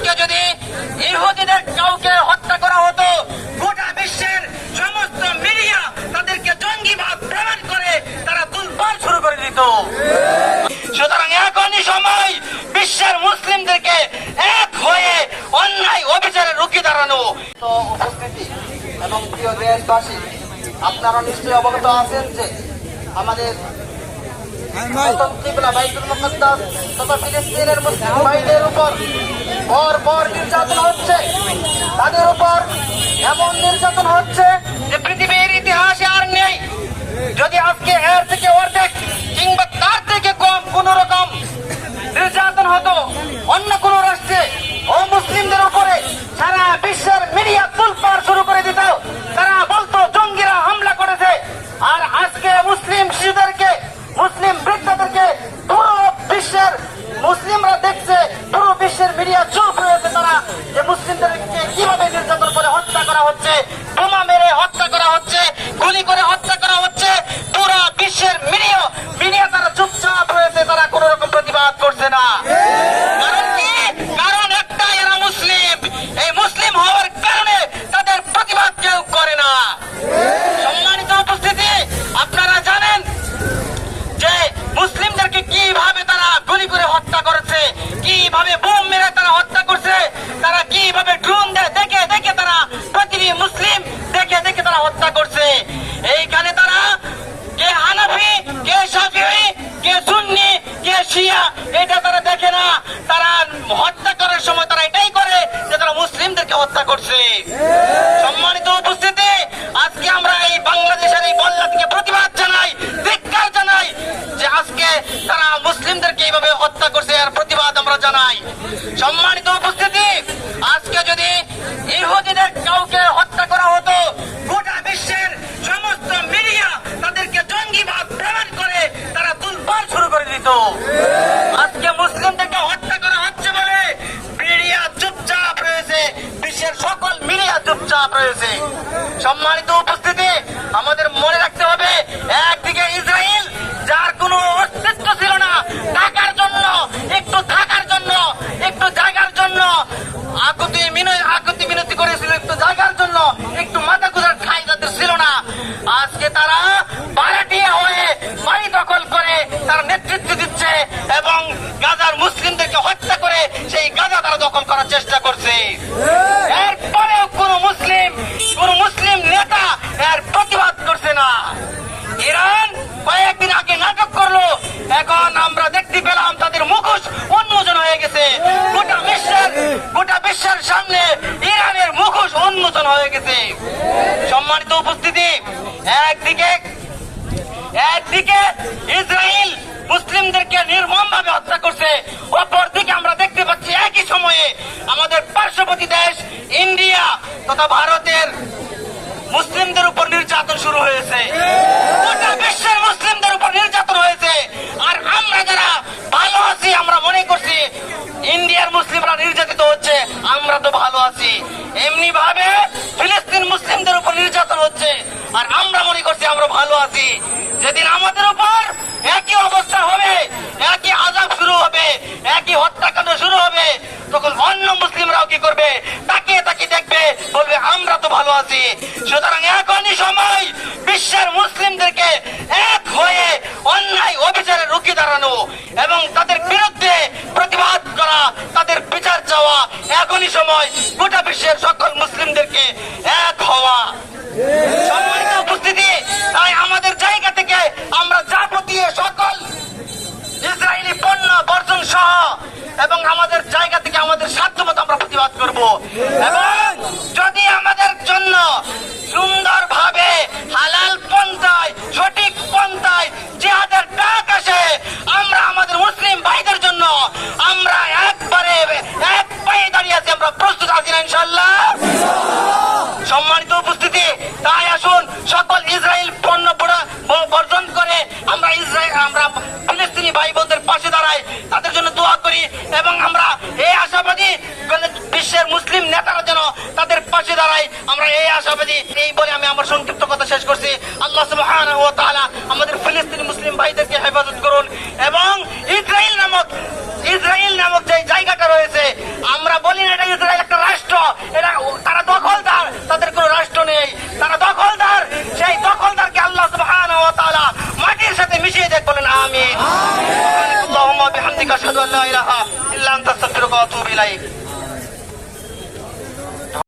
আজকে যদি ইহুদিদের কাউকে হত্যা করা হতো, গোটা বিশ্বের সমস্ত মিডিয়া তাদেরকে জঙ্গিবাদ প্রমাণ করে তারা তুলপাল শুরু করে দিত। সুতরাং এখনই সময় বিশ্বের মুসলিমদেরকে এক হয়ে অন্যায় অবিচারে রুখে দাঁড়ানো। এবং প্রিয় দেশবাসী, আপনারা নিশ্চয়ই অবগত আছেন যে আমাদের তথা ফিলিস্তিনের মুসলিম ভাইদের উপর পর পর নির্যাতন হচ্ছে তাদের উপর এমন নির্যাতন হচ্ছে যে পৃথিবীর ইতিহাসে আর নেই। যদি আজকে এর থেকে অর্ধেক কিংবা তার থেকে কম কোন রকম নির্যাতন হতো অন্য কোন রাষ্ট্রে ও মুসলিমদের উপরে সারা বিশ্বের মিডিয়া তুলপাড় শুরু করে দিত তারা বলতো জঙ্গিরা হামলা করেছে আর আজকে মুসলিম শিশুদেরকে মুসলিম বৃদ্ধদেরকে পুরো বিশ্বের মুসলিমরা দেখছে পুরো বিশ্বের মিডিয়া চুপ হয়েছে তারা যে মুসলিমদেরকে কীভাবে নির্যাতন করে হত্যা করা হচ্ছে, বোমা মেরে হত্যা করা হচ্ছে, গুলি করে হত্যা সম্মানিত উপস্থিতি, আজকে যদি ইহুদিদের কাউকে হত্যা করা হতো, গোটা বিশ্বের সমস্ত মিডিয়া তাদেরকে জঙ্গিবাদ প্রমাণ করে তারা তুলপাল শুরু করে দিত। আজকে মুসলিমদেরকে হত্যা করা হচ্ছে বলে মিডিয়া চুপচাপ রয়েছে, বিশ্বের সকল মিডিয়া চুপচাপ রয়েছে। সম্মানিত উপস্থিতি, আমাদের মনে রাখতে হবে, একদিকে ইসরায়েল, যার কোনো উন্মোচন হয়ে গেছে। সম্মানিত উপস্থিতি একদিকে একদিকে ইসরায়েল মুসলিমদেরকে নির্মম ভাবে হত্যা করছে। অপরদিকে আমরা দেখতে পাচ্ছি একই সময়ে আমাদের পার্শ্ববর্তী দেশ, ইন্ডিয়া তথা ভারতের মুসলিমদের উপর নির্যাতন শুরু হয়েছে। গোটা বিশ্বের মুসলিমদের উপর নির্যাতন হয়েছে। আর আমরা যারা ভালো আছি, আমরা মনে করছি, ইন্ডিয়ার মুসলিমরা নির্যাতিত হচ্ছে, আমরা তো ভালো আছি। এমনি ভাবে আছি। যেদিন আমাদের উপর একই অবস্থা হবে, একই আজাব শুরু হবে, একই হত্যাকাণ্ড শুরু হবে, তখন অন্য মুসলিমরাও কি করবে? তাকে তাকে দেখবে, বলবে, আমরা তো ভালো আছি। সুতরাং এখনই সময় বিশ্বের মুসলিমদেরকে এবং আমাদের জায়গা থেকে আমাদের সাধ্যমতো আমরা প্রতিবাদ করব। এবং যদি আমাদের জন্য সুন্দরভাবে আমরা এই আশাবাদী, এই বলে আমি আমার সংক্ষিপ্ত কথা শেষ করছি। আল্লাহ মহান আমাদের ফিলিস্তিনি মুসলিম ভাইদেরকে হেফাজত করুন এবং ইসরায়েল নামক ইসরায়েল নামক যে জায়গাটা রয়েছে, আমরা বলি না এটা ইসরায়েল একটা রাষ্ট্র, এটা তারা দখলদার, তাদের কোনো রাষ্ট্র নেই। তারা দখলদার, সেই দখলদারকে আল্লাহ মহান মাটির সাথে মিশিয়ে দেখ বলেন আমি বিহামদিকা ইলাহা ইল্লা ওয়া আতুবু ইলাইক।